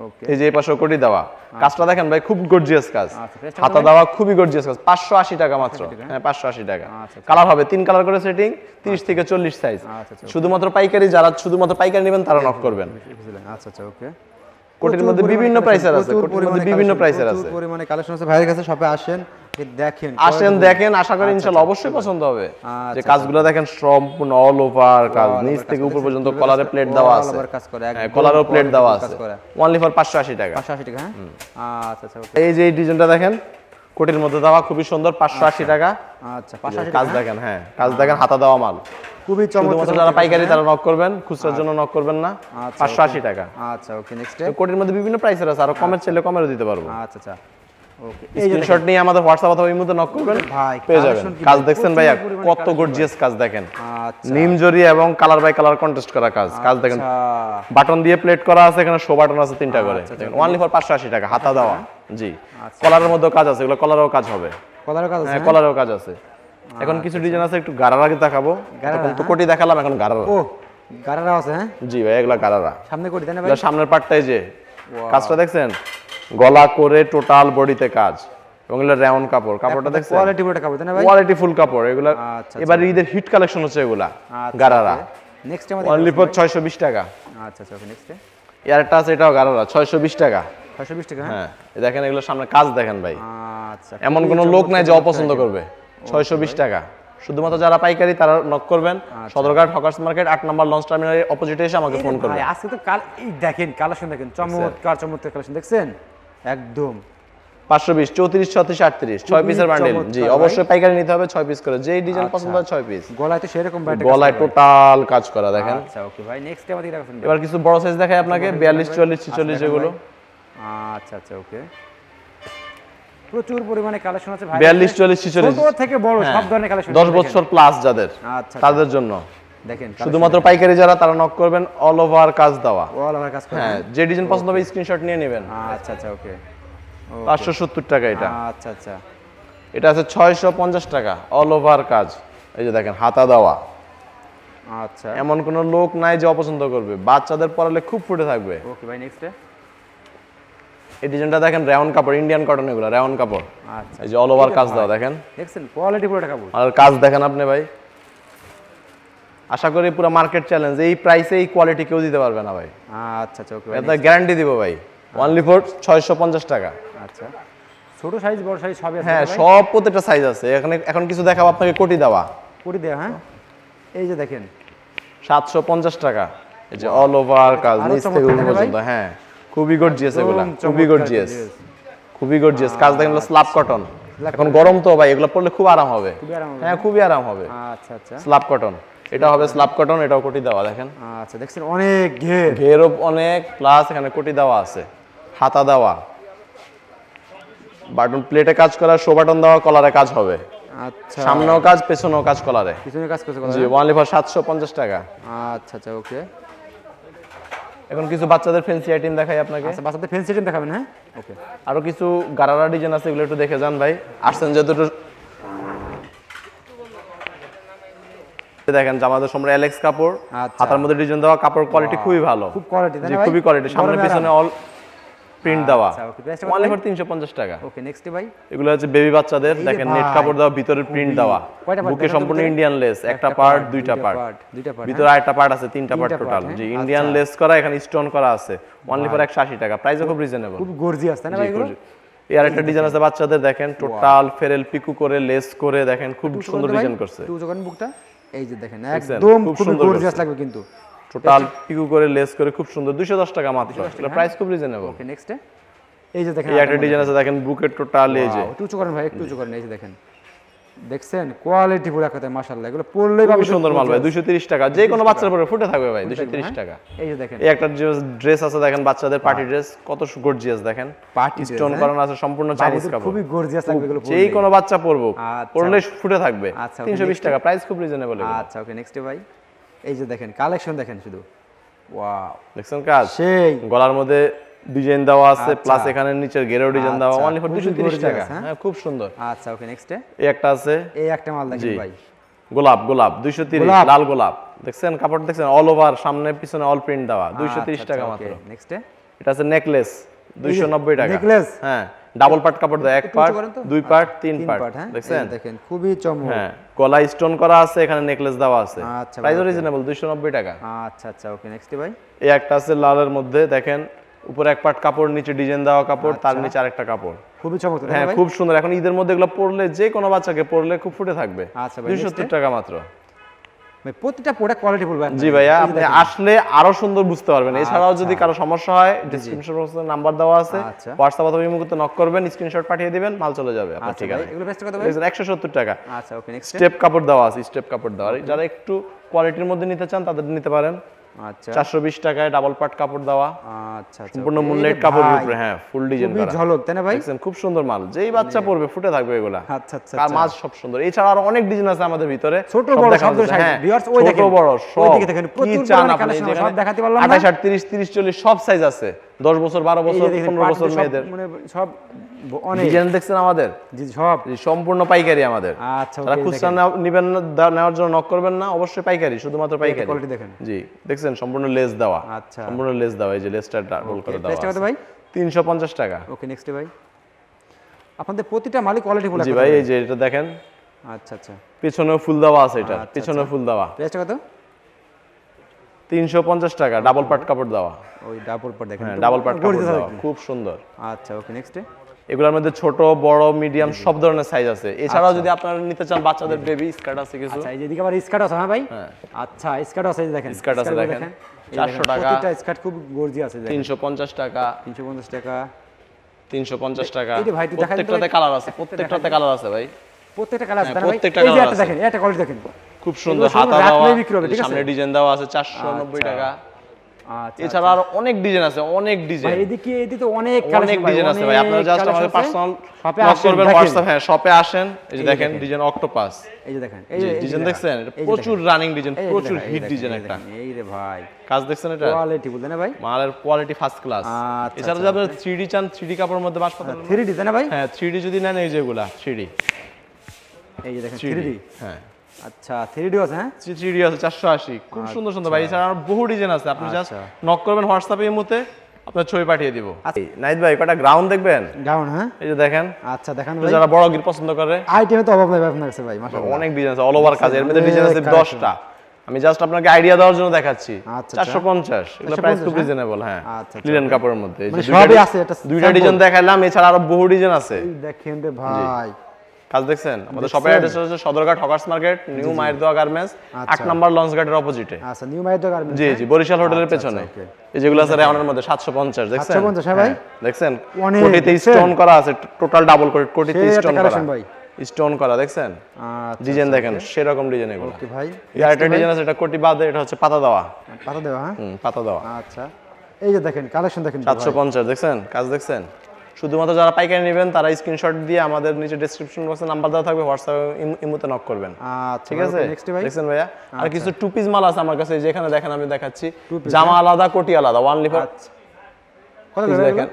ওকে
এই যে এই পাশে কোটি দেওয়া। কাজটা দেখেন ভাই খুব গর্জিয়াস কাজ।
আচ্ছা,
হাতা দেওয়া খুবই গর্জিয়াস কাজ। পাঁচশো আশি টাকা মাত্র। হ্যাঁ? পাঁচশো আশি টাকা।
আচ্ছা,
কালার হবে তিন কালার করে সেটিং তিরিশ থেকে চল্লিশ সাইজ
আচ্ছা আচ্ছা
শুধুমাত্র পাইকারি যারা শুধুমাত্র পাইকারি নেবেন তারা নক করবেন।
আচ্ছা আচ্ছা ওকে।
কোটির মধ্যে বিভিন্ন প্রাইসের আছে কোটির মধ্যে বিভিন্ন প্রাইসের আছে।
পরিমাণে কালেকশন আছে। ভাইয়ের কাছে শপে আসেন দেখেন
আসেন দেখেন? আশা করি ইনশাল্লাহ অবশ্যই পছন্দ হবে। যে কাজগুলো দেখেন সম্পূর্ণ অল ওভার কাজ নিচ থেকে উপর পর্যন্ত কলারে প্লেট দেওয়া আছে।
একদম
হ্যাঁ কলারও প্লেট দেওয়া আছে। ওনলি ফর পাঁচশো আশি টাকা।
পাঁচশো আশি টাকা হ্যাঁ? আচ্ছা আচ্ছা
এই যে এই ডিজাইনটা দেখেন কোটির মধ্যে দেওয়া খুবই সুন্দর পাঁচশো আশি টাকা।
আচ্ছা পাঁচশো আশি
কাজ দেখেন হ্যাঁ কাজ দেখেন হাতা দেওয়া মাল।
খুবই চমৎকার
যারা পাইকারি তারা নক করবেন খুচরার জন্য নক করবেন না
আচ্ছা,
পাঁচশো আশি টাকা।
আচ্ছা ওকে নেক্সট
কোটির মধ্যে বিভিন্ন প্রাইসের আছে আর কমের চাইলে কমেরও দিতে পারব।
আচ্ছা আচ্ছা।
স্ক্রিনশট নিয়ে আমাদের হোয়াটসঅ্যাপ অথবা ইমোতে নক করবেন।
ভাই,
পেয়ে যাবেন। কাজ দেখছেন ভাইয়া কত গর্জিয়াস কাজ দেখেন।
আচ্ছা।
নিম জরি এবং কালার বাই কালার কন্টেস্ট করা কাজ। কাজ দেখেন
আচ্ছা
বাটন দিয়ে প্লেট করা আছে এখানে শো বাটন আছে তিনটা করে। ওনলি ফর পাঁচশো আশি টাকা হাতা দেওয়া। জি। কলারের মধ্যেও কাজ আছে এগুলো কলারেও কাজ হবে।
কলার কাজ আছে
হ্যাঁ কলারেও কাজ আছে। এখন কিছু ডিজাইন আছে একটু গারার আগে দেখাবো। এখন তো কোটি দেখালাম এখন গারারা।
ও আছে হ্যাঁ?
জি ভাই এগুলা গারারা।
সামনে করি তাই না ভাই?
সামনের পার্টটাই যে। কাজটা দেখছেন? গলা করে টোটাল বডিতে কাজ। এবং এগুলো কাপড়। কাপড়টা দেখছেন?
কোয়ালিটি কাপড় তাই না ভাই?
কোয়ালিটি ফুল কাপড়। এগুলা
আচ্ছা,
এবার ঈদের হিট কালেকশন হচ্ছে এগুলা
আচ্ছা,
গারারা।
নেক্সট আমাদের
অনলি ফর ছয়শো বিশ টাকা।
আচ্ছা আচ্ছা ওকে নেক্সট
এর একটা আছে এটাও গারারা ছয়শো বিশ টাকা।
ছয়শো বিশ টাকা হ্যাঁ?
হ্যাঁ দেখেন এগুলো সামনে কাজ দেখেন ভাই।
আচ্ছা
এমন কোনো লোক নাই যে অপছন্দ করবে। ছয়শো বিশ টাকা। শুধুমাত্র যারা পাইকারি তারা নক করবেন।
আচ্ছা।
সদরঘাট হকার্স মার্কেট আট নম্বর লঞ্চ টার্মিনালের অপোজিটে এসে আমাকে ফোন করবেন।
আজকে তো কাল দেখেন কালেকশন দেখেন চমৎকার চমৎকার কালেকশন দেখছেন? একদম।
পাঁচশো বিশ চৌত্রিশ ছত্রিশ আটত্রিশ। ছয় পিসের বান্ডেল জি অবশ্যই পাইকারি নিতে হবে ছয় পিস করে। যেই ডিজাইন পছন্দ হয় ছয় পিস
গলায় তো সেরকম
গলায় টোটাল কাজ করা দেখেন।
আচ্ছা ওকে ভাই নেক্সট আমাদের দেখাবেন
এবার কিছু বড় সাইজ দেখাই আপনাকে বিয়াল্লিশ চুয়াল্লিশ ছিচল্লিশ এগুলো।
আচ্ছা আচ্ছা ওকে প্রচুর পরিমাণে কালেকশন আছে ভাই।
বিয়াল্লিশ চুয়াল্লিশ ছিচল্লিশ।
থেকে বড় সব ধরনের কালেকশন
দশ বছর প্লাস যাদের
আচ্ছা।
তাদের জন্য।
দেখেন
শুধুমাত্র পাইকারি যারা তারা নক করবেন অল ওভার কাজ দেওয়া।
অল ওভার কাজ
হ্যাঁ যে ডিজাইন পছন্দ হবে স্ক্রিনশট নিয়ে নেবেন।
আচ্ছা আচ্ছা ওকে
পাঁচশো সত্তর টাকা এটা।
আচ্ছা আচ্ছা।
এটা আছে ছয়শো পঞ্চাশ টাকা অল ওভার কাজ। এই যে দেখেন হাতা দেওয়া।
আচ্ছা।
এমন কোনো লোক নাই যে অপছন্দ করবে। বাচ্চাদের পরালে খুব ফুটে থাকবে।
ওকে ভাই নেক্সট
এই ডিজাইনটা দেখেন রেওন কাপড় ইন্ডিয়ান কটন এগুলো রেওন কাপড়।
আচ্ছা।
এই যে অল ওভার কাজ দেওয়া দেখেন।
দেখছেন? কোয়ালিটি পুরো টাকা
আর কাজ দেখেন আপনি ভাই। আশা করি পুরো মার্কেট চ্যালেঞ্জ এই প্রাইসে এই কোয়ালিটি কেউ দিতে পারবে না ভাই।
আচ্ছা আচ্ছা ওকে
এটা গ্যারান্টি দিব ভাই। ওনলি ফর ছয়শো পঞ্চাশ টাকা।
আচ্ছা। ছোট সাইজ বড় সাইজ সবই আছে
হ্যাঁ সব প্রত্যেকটা সাইজ আছে। এখানে এখন কিছু দেখাবো আপনাকে কোটি দেওয়া।
কোটি দেয়া হ্যাঁ? এই যে দেখেন।
সাতশো পঞ্চাশ টাকা। এই যে অল ওভার কাজ নিচ থেকে পর্যন্ত হ্যাঁ। খুবই গর্জিয়াস এগুলা খুবই গর্জিয়াস। খুবই গর্জিয়াস কাজ দেখেন স্ল্যাব কটন এখন গরম তো ভাই এগুলো পরলে খুব আরাম হবে।
খুবই আরাম হবে।
হ্যাঁ খুবই আরাম হবে।
আচ্ছা আচ্ছা।
স্ল্যাব কটন এটা হবে স্ল্যাব কটন এটাও কোটি দেওয়া দেখেন।
আচ্ছা দেখছেন অনেক ঘের।
ঘেরও অনেক প্লাস এখানে কোটি দেওয়া আছে হাতা দেওয়া। বাটন প্লেটে কাজ করা শো বাটন দেওয়া কলারে কাজ হবে।
আচ্ছা।
সামনেও কাজ পেছনেও কাজ কলারে
পিছনে কাজ করছে
জি ওয়ান লিভার সাতশো পঞ্চাশ টাকা।
আচ্ছা আচ্ছা ওকে
এখন কিছু বাচ্চাদের ফ্যান্সি আইটেম দেখাই আপনাকে।
আচ্ছা বাচ্চাদের ফেন্সি টিম দেখাবেন হ্যাঁ? ওকে
আরও কিছু গারারা ডিজাইন আছে এগুলো একটু দেখে যান ভাই। আসছেন যেহেতু দেখেন জামাদের সম্রাট অ্যালেক্স কাপড়
আচ্ছা।
হাতার মধ্যে ডিজাইন দেওয়া কাপড় কোয়ালিটি খুবই ভালো।
খুব কোয়ালিটি
খুবই কোয়ালিটি সামনে পিছনে অল প্রিন্ট দেওয়া।
আচ্ছা,
অনলি ফর তিনশো পঞ্চাশ টাকা।
ওকে নেক্সট ভাই?
এগুলো হচ্ছে বেবি বাচ্চাদের দেখেন নেট কাপড় দেওয়া ভিতরে প্রিন্ট দেওয়া। বুকে সম্পূর্ণ ইন্ডিয়ান লেস একটা পার্ট দুইটা পার্ট ভিতরে আরেকটা পার্ট আছে তিনটা পার্ট টোটাল
হ্যাঁ?
ইন্ডিয়ান লেস করা এখানে স্টোন করা আছে। অনলি ফর একশো আশি টাকা। প্রাইসও খুব রিজনেবল
খুব গর্জিয়াস তাই না ভাই এগুলো?
এর একটা ডিজাইন আছে বাচ্চাদের দেখেন টোটাল ফেরেল পিকু করে লেস করে দেখেন খুব সুন্দর ডিজাইন করছে।
টু বুকটা? এই যে দেখেন একদম
খুব
গর্জিয়াস লাগবে কিন্তু।
টোটাল পিকু করে লেস করে খুব সুন্দর দুশো দশ টাকা মাত্র প্রাইস খুব রিজনেবল
ওকে নেক্সট এই যে দেখেন
এই একটা ডিজাইন আছে দেখেন বুকের টোটাল এই যে।
একটু উঁচু করেন ভাই একটু উঁচু করেন এই যে দেখেন। দেখছেন? কোয়ালিটি পুরো কথা মাশাআল্লাহ। এগুলো পড়লেই
খুবই
পাবে
সুন্দর মাল ভাই দুশো তিরিশ টাকা। যে কোনো বাচ্চার পরে ফুটে থাকবে ভাই দুশো তিরিশ টাকা।
এই যে দেখেন।
এই একটা ড্রেস আছে দেখেন বাচ্চাদের পার্টি ড্রেস কত গর্জিয়াস দেখেন।
Party dress,
স্টোন
হ্যাঁ?
করানো আছে সম্পূর্ণ চাইনিজ কাপড়।
খুবই গর্জিয়াস লাগবে এগুলো
যেই কোনো বাচ্চা পরবো
আচ্ছা।
পরলে ফুটে থাকবে।
আচ্ছা, okay,
তিনশো বিশ
next
টাকা প্রাইস খুব রিজনেবল
আচ্ছা ওকে নেক্সট ভাই। এই যে দেখেন কালেকশন দেখেন শুধু। ওয়াও
দেখছেন কাজ?
সেই।
গলার মধ্যে ডিজাইন দেওয়া আছে
আচ্ছা।
প্লাস এখানে নিচের গেরেও ডিজাইন দেওয়া
আচ্ছা,
অনলি ফর
খুবই
দুশো তিরিশ
gorgeous,
টাকা
হ্যাঁ?
হ্যাঁ খুব সুন্দর।
আচ্ছা ওকে নেক্সট
এই একটা আছে।
এই একটা মাল দেখেন ভাই।
গোলাপ গোলাপ দুইশো তিরিশ
গোলাপ।
লাল গোলাপ। দেখছেন? কাপড় দেখছেন? অল ওভার সামনে পিছনে অল প্রিন্ট দেওয়া। দুইশো তিরিশ
আচ্ছা,
টাকা মাত্র।
নেক্সট
এটা আছে নেকলেস দুইশো নব্বই টাকা।
necklace?
হ্যাঁ ডাবল পার্ট কাপড় দেয় এক পার্ট? দুই পার্ট তিন পার্ট
হ্যাঁ?
দেখছেন?
দেখেন খুবই চমক
হ্যাঁ গলা স্টোন করা আছে এখানে নেকলেস দেওয়া আছে।
আচ্ছা,
প্রাইস রিজনেবল দুইশো নব্বই টাকা।
আচ্ছা আচ্ছা ওকে নেক্সট ভাই?
এই একটা আছে লালের মধ্যে দেখেন? উপরে এক পাট কাপড় নিচে ডিজাইন দেওয়া কাপড় তার নিচে আরেকটা কাপড়।
খুবই তাই না
হ্যাঁ খুব সুন্দর। এখন ঈদের মধ্যে এগুলো পরলে যে কোনো বাচ্চাকে পরলে খুব ফুটে থাকবে।
আচ্ছা ভাই,
টাকা মাত্র।
প্রতিটা প্রোডাক্ট কোয়ালিটি বলবেন
জি ভাইয়া আপনি আসলে আরও সুন্দর বুঝতে পারবেন। এছাড়াও যদি কারও সমস্যা হয় ডিসক্রিপশন বক্সে নাম্বার দেওয়া আছে।
আচ্ছা।
হোয়াটসঅ্যাপ অথবা ইমো নক করবেন স্ক্রিনশট পাঠিয়ে দিবেন মাল চলে যাবে আপনার
আচ্ছা এগুলো বেস্ট কত ভাই?
একশো সত্তর টাকা।
আচ্ছা ওকে নেক্সট
স্টেপ কাপড় দেওয়া আছে স্টেপ কাপড় দেওয়া। যারা একটু কোয়ালিটির মধ্যে নিতে চান তাদের নিতে পারেন।
আচ্ছা।
চারশো বিশ টাকায় ডাবল পাট কাপড় দেওয়া।
আচ্ছা আচ্ছা।
সম্পূর্ণ মুনলাইট কাপড়ের উপরে হ্যাঁ ফুল ডিজাইন করা।
ঝলক তাই না ভাই?
দেখছেন খুব সুন্দর মাল। যেই বাচ্চা পরবে ফুটে থাকবে এগুলা।
আচ্ছা আচ্ছা
আর মাছ সব সুন্দর। এছাড়া আরও অনেক ডিজাইন আছে আমাদের ভিতরে।
ছোট বড়
দেখানো
সব
হ্যাঁ, ছোট বড় সব।
দেখেন, প্রচুর দেখাতে পারলাম
28 30 30 40 সব সাইজ আছে। 10 বছর
বারো
বছর 15 বছর মেয়েদের।
মানে সব অনেক।
ডিজাইন দেখছেন আমাদের?
জি সব।
সম্পূর্ণ পাইকারি আমাদের।
আচ্ছা
খুচরা নিবেন না নেওয়ার জন্য নক করবেন না অবশ্যই পাইকারি শুধুমাত্র পাইকারি।
কোয়ালিটি দেখেন।
জি দেখছেন? সম্পূর্ণ লেস দেওয়া।
আচ্ছা।
সম্পূর্ণ লেস দেওয়া এই যে লেসটা ডাবল করে দেওয়া
কত। ভাই?
350 টাকা।
ওকে নেক্সট ভাই। আপনাদের প্রতিটা মালিক কোয়ালিটি ফুল
জি ভাই এই যে এটা দেখেন।
আচ্ছা আচ্ছা।
পিছনেও ফুল দেওয়া আছে এটা।
আচ্ছা,
পিছনেও ফুল দেওয়া।
প্রাইসটা কত?
তিনশো পঞ্চাশ টাকা ডাবল পাট কাপড় দেওয়া।
ওই ডাবল পার দেখেন
হ্যাঁ ডাবল পাট কাপড় দেওয়া খুব সুন্দর।
আচ্ছা ওকে নেক্সট
এগুলোর মধ্যে ছোট বড় মিডিয়াম সব ধরনের সাইজ আছে। এছাড়াও
আচ্ছা।
যদি আপনারা নিতে চান বাচ্চাদের বেবি স্কার্ট আছে কিছু।
আচ্ছা এই যে এদিকে আবার স্কার্ট আছে হ্যাঁ ভাই?
হ্যাঁ।
আচ্ছা স্কার্ট আছে দেখেন।
স্কার্ট আছে দেখেন। 400 টাকা।
প্রতিটা স্কার্ট খুব গর্জিয়াস আছে দেখেন।
তিনশো পঞ্চাশ টাকা।
তিনশো পঞ্চাশ টাকা।
তিনশো পঞ্চাশ টাকা। প্রত্যেকটাতে কালার আছে প্রত্যেকটাতে কালার আছে ভাই।
প্রত্যেকটা কালার আছে
হ্যাঁ,
তাই না ভাই?
প্রত্যেকটা
এই যে
colour আছে।
দেখেন এটা কোয়ালিটি দেখেন।
খুব সুন্দর হাতা দেওয়া? সামনে ডিজাইন দেওয়া আছে চারশো নব্বই
আচ্ছা।
টাকা
আচ্ছা
এছাড়া আরও অনেক ডিজাইন আছে অনেক
ভাই
ডিজাইন
এদিকে এদিকে তো অনেক
অনেক ডিজাইন আছে ভাই আপনারা জাস্ট আমাদের পার্সোনাল
শপে আসেন,
করবেন। হোয়াটসঅ্যাপ হ্যাঁ শপে আসেন এই যে দেখেন। ডিজাইন অক্টোপাস
এই যে দেখেন এই যে
ডিজাইন দেখছেন এটা প্রচুর রানিং ডিজাইন প্রচুর হিট ডিজাইন একটা
এই রে ভাই
কাজ দেখছেন এটা
কোয়ালিটি বলতে না ভাই
মালের কোয়ালিটি ফার্স্ট ক্লাস
আচ্ছা,
এছাড়া
আচ্ছা,
যাবে থ্রি ডি চান থ্রি ডি কাপড়ের মধ্যে বাস
থ্রি ডি না ভাই
হ্যাঁ থ্রি ডি যদি নেন এই যেগুলা থ্রি ডি
এই যে দেখেন
থ্রি
থ্রি
ডি
ডি
হ্যাঁ
আচ্ছা থ্রি ডি আছে হ্যাঁ?
থ্রি ডি আছে চারশো আশি। খুব সুন্দর সুন্দর ভাই। এছাড়া আরও বহু ডিজাইন আছে। আপনি জাস্ট
আচ্ছা।
নক করবেন হোয়াটসঅ্যাপে এই মুহূর্তে আপনার ছবি পাঠিয়ে দিব।
আচ্ছা।
নাইট ভাই কটা গ্রাউন্ড দেখবেন?
ডাউন হ্যাঁ?
এই যে দেখেন।
আচ্ছা দেখান ভাই।
যারা বড় গির পছন্দ করে।
আইটেমে তো অভাব নাই আপনার কাছে ভাই মাশাআল্লাহ।
অনেক ডিজাইন আছে অল ওভার কাজ এর মধ্যে ডিজাইন আছে
collection।
দশটা। আমি জাস্ট আপনাকে আইডিয়া দেওয়ার জন্য দেখাচ্ছি।
আচ্ছা,
চারশো পঞ্চাশ। এগুলো প্রাইস খুব রিজনেবল হ্যাঁ?
আচ্ছা, আচ্ছা,
কাপড়ের মধ্যে।
মানে
দুইটা
সবই আছে, এটা
দুইটা ডিজাইন দেখাইলাম এছাড়া আরও বহু ডিজাইন আছে।
দেখেন রে ভাই।
কাজ দেখছেন? আমাদের শপের অ্যাড্রেস হচ্ছে সদরঘাট হকার্স মার্কেট নিউ মায়ের দোয়া গার্মেন্টস আট
আচ্ছা।
নাম্বার লঞ্চ ঘাটের অপোজিটে
আচ্ছা নিউ মাইতো গার্মেন্টস
জি জি বরিশাল হোটেলের
আচ্ছা,
পেছনে।
আচ্ছা,
এই যেগুলো আছে রেওয়ানের মধ্যে সাতশো পঞ্চাশ দেখছেন?
750, হ্যাঁ ভাই?
দেখছেন? কোটিতে স্টোন করা আছে টোটাল ডাবল কোটি কোটিতে স্টোন করা।
ভাই।
স্টোন করা দেখছেন? ডিজাইন দেখেন সেরকম ডিজাইন এগুলো।
ওকে ভাই।
আর একটা ডিজাইন আছে এটা কোটি বাদে এটা হচ্ছে পাতা দেওয়া।
পাতা দেওয়া হ্যাঁ?
পাতা দেওয়া।
আচ্ছা। এই যে দেখেন কালেকশন দেখেন তো
সাতশো
ভাই।
পঞ্চাশ দেখছেন? কাজ দেখছেন? শুধুমাত্র যারা পাইকারি নেবেন তারা স্ক্রিনশট দিয়ে আমাদের নিচে ডেসক্রিপশন বক্সে নাম্বার দেওয়া থাকবে হোয়াটসঅ্যাপে ইমুতে নক করবেন।
আচ্ছা
ঠিক আছে?
নেক্সট ভাই।
দেখছেন ভাইয়া? আর কিছু টু পিস মাল আছে আমার কাছে যেখানে দেখেন আমি দেখাচ্ছি। জামা আলাদা কোটি আলাদা ওয়ান লিফার
আচ্ছা। কত
দেখেন।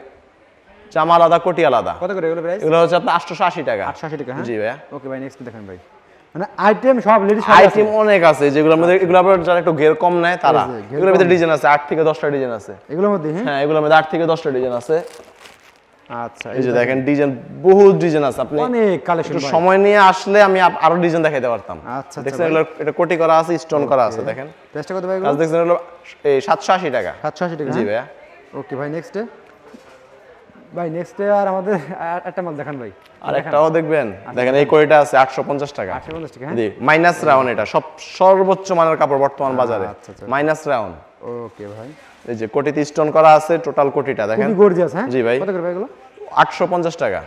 জামা আলাদা কোটি আলাদা।
কত করে এগুলো প্রাইস
এগুলো হচ্ছে আপনার আটশোশো আশি টাকা।
880 টাকা হ্যাঁ?
জি ভাইয়া।
ওকে ভাই নেক্সট দেখেন ভাই। মানে আইটেম সব লেডিস
আইটেম অনেক আছে যেগুলোর মধ্যে এগুলো আবার যারা একটু ঘের কম নেয় তারা। এগুলোর ভিতরে ডিজাইন আছে আট থেকে দশটা ডিজাইন আছে।
এগুলোর মধ্যে হ্যাঁ?
হ্যাঁ এগুলোর মধ্যে আট থেকে দশটা ডিজাইন আছে।
আচ্ছা
এই যে দেখেন ডিজাইন বহুত ডিজাইন আছে। আপনি
অনেক কালেকশন
সময় নিয়ে আসলে আমি আরও ডিজাইন দেখাইতে পারতাম।
আচ্ছা, আচ্ছা
দেখছেন এগুলো এটা কোটি করা আছে স্টোন করা আছে দেখেন।
প্রাইসটা কত ভাই
হলো এই সাতশো আশি টাকা।
সাতশো আশি টাকা
জি
হ্যাঁ?
ভাইয়া।
ওকে ভাই নেক্সটে ভাই নেক্সটে আর আমাদের একটা মাল দেখান ভাই।
আর একটাও দেখবেন। দেখেন এই কোটিটা আছে আটশো পঞ্চাশ টাকা।
আটশো পঞ্চাশ টাকা হ্যাঁ?
জি মাইনাস রাউন্ড এটা। সব সর্বোচ্চ মানের কাপড় বর্তমান বাজারে।
আচ্ছা, আচ্ছা।
মাইনাস রাউন্ড
ওকে ভাই।
এই যে কোটিতে স্টোন করা আছে টোটাল কোটিটা দেখেন।
গর্জিয়াস হ্যাঁ?
জি ভাই।
কত করে ভাই এগুলো?
আটশো পঞ্চাশ টাকা।